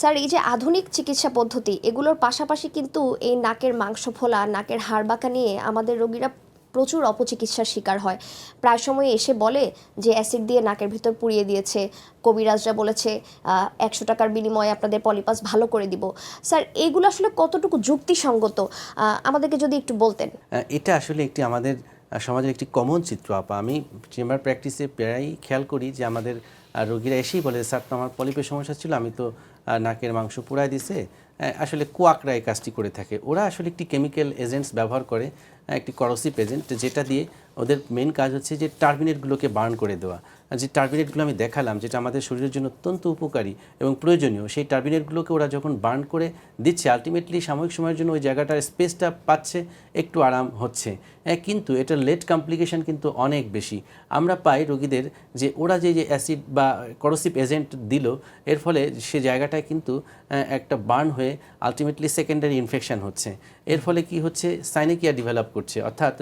Sir, এই যে আধুনিক চিকিৎসা পদ্ধতি, এগুলোর পাশাপাশি কিন্তু এই নাকের মাংস ফোলা, নাকের হাড়বাঁকা নিয়ে আমাদের রোগীরা প্রচুর অপচিকিৎসার শিকার হয়। প্রায় সময় এসে বলে যে অ্যাসিড দিয়ে নাকের ভিতর পুড়িয়ে দিয়েছে। কবিরাজরা বলেছে একশো টাকার বিনিময়ে আপনাদের পলিপাস ভালো করে দিব। স্যার এইগুলো আসলে কতটুকু যুক্তিসঙ্গত? আমাদেরকে যদি একটু বলতেন। এটা আসলে একটি আমাদের সমাজের একটি কমন চিত্র, আপা। আমি চেম্বার প্র্যাকটিসে প্রায়ই খেয়াল করি যে আমাদের রোগীরা এসেই বলে, স্যার, তো আমার পলিপের সমস্যা ছিল, আমি তো নাকের মাংস পুড়ায় দিছে। আসলে কোয়াকরা এই কাজটি করে থাকে। ওরা আসলে একটি কেমিক্যাল এজেন্টস ব্যবহার করে একটি করসিপ এজেন্ট যেটা দিয়ে ওদের মেন কাজ হচ্ছে যে টার্মিনেটগুলোকে বার্ন করে দেওয়া। যে টার্বিনেটগুলো আমি দেখালাম, যেটা আমাদের শরীরের জন্য অত্যন্ত উপকারী এবং প্রয়োজনীয়, সেই টার্বিনেটগুলোকে ওরা যখন বার্ন করে দিচ্ছে আলটিমেটলি সাময়িক সময়ের জন্য ওই জায়গাটার স্পেসটা পাচ্ছে, একটু আরাম হচ্ছে। হ্যাঁ কিন্তু এটার লেট কমপ্লিকেশন কিন্তু অনেক বেশি। আমরা পাই রোগীদের যে ওরা যে যে অ্যাসিড বা করসিভ এজেন্ট দিল, এর ফলে সে জায়গাটায় কিন্তু একটা বার্ন হয়ে আলটিমেটলি সেকেন্ডারি ইনফেকশান হচ্ছে। এর ফলে কি হচ্ছে? সাইনিকিয়া ডেভেলপ করছে। অর্থাৎ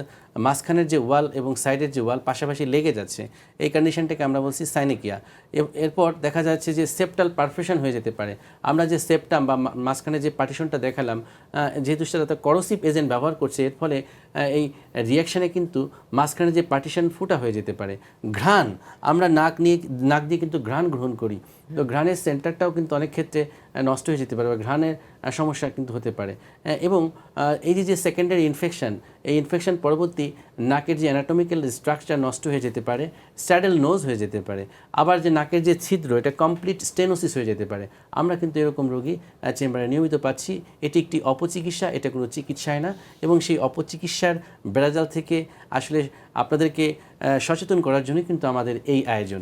মাঝখানের যে ওয়াল এবং সাইডের যে ওয়াল পাশাপাশি লেগে যাচ্ছে। এই কন্ডিশনটাকে আমরা বলছি সাইনিকিয়া। এরপর দেখা যাচ্ছে যে সেপ্টাল পারফেশন হয়ে যেতে পারে। আমরা যে সেপ্টাম বা মাঝখানে যে পার্টিশনটা দেখালাম যেহেতু সেটা করসিভ এজেন্ট ব্যবহার করছে, এর ফলে এই রিয়াকশানে কিন্তু মাঝখানে যে পার্টিশন ফুটা হয়ে যেতে পারে, ঘ্রাণ, আমরা নাক নিয়ে, নাক দিয়ে কিন্তু ঘ্রাণ গ্রহণ করি। তো ঘ্রাণের সেন্টারটাও কিন্তু অনেক ক্ষেত্রে নষ্ট হয়ে যেতে পারে বা ঘ্রাণের সমস্যা কিন্তু হতে পারে। এবং এই যে যে সেকেন্ডারি ইনফেকশন এই ইনফেকশন পরবর্তী নাকের যে অ্যানাটমিক্যাল স্ট্রাকচার নষ্ট হয়ে যেতে পারে স্যাডেল নোজ হয়ে যেতে পারে, আবার যে নাকের যে ছিদ্র, এটা কমপ্লিট স্টেনোসিস হয়ে যেতে পারে। আমরা কিন্তু এরকম রোগী চেম্বারে নিয়মিত পাচ্ছি। এটি একটি অপচিকিৎসা, এটা কোনো চিকিৎসায় না। এবং সেই অপচিকিৎসার বেড়াজাল থেকে আসলে আপনাদেরকে সচেতন করার জন্য কিন্তু আমাদের এই আয়োজন।